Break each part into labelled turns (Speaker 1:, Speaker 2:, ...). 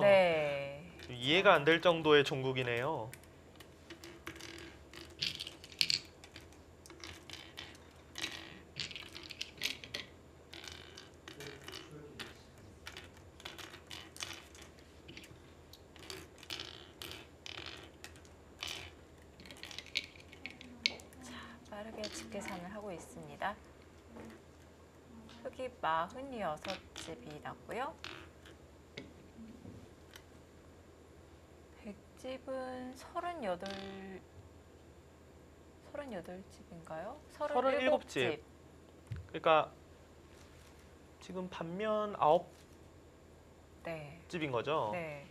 Speaker 1: 네.
Speaker 2: 이해가 안 될 정도의 종국이네요.
Speaker 1: 빠르게 집계산을 하고 있습니다. 흙이 46집이 났고요. 집은 38 38집인가요?
Speaker 2: 37집. 그러니까 지금 반면 아홉
Speaker 1: 네.
Speaker 2: 집인 거죠.
Speaker 1: 네.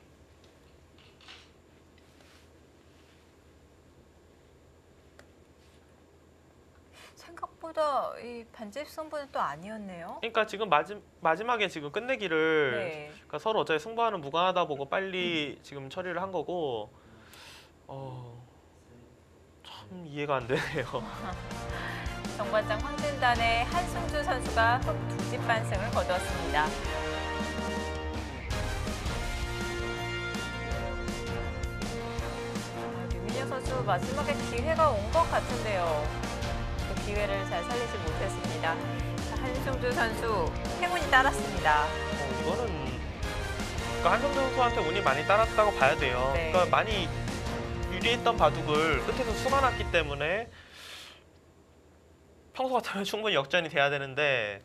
Speaker 1: 생각보다 이 반집 승부는 또 아니었네요.
Speaker 2: 그러니까 지금 마지, 마지막에 지금 끝내기를
Speaker 1: 네.
Speaker 2: 그러니까 서로 어차피 승부하는 무관하다 보고 빨리 지금 처리를 한 거고 어, 참 이해가 안 되네요.
Speaker 1: 정관장 황진단의 한승주 선수가 흑 두집 반승을 거두었습니다. 아, 류민혁 선수 마지막에 기회가 온 것 같은데요. 그 기회를 잘 살리지 못했습니다. 자, 한승주 선수 행운이 따랐습니다.
Speaker 2: 어, 이거는 그러니까 한성재 선수한테 운이 많이 따랐다고 봐야 돼요.
Speaker 1: 네.
Speaker 2: 그러니까 많이 유리했던 바둑을 끝에서 수가 났기 때문에 평소 같으면 충분히 역전이 돼야 되는데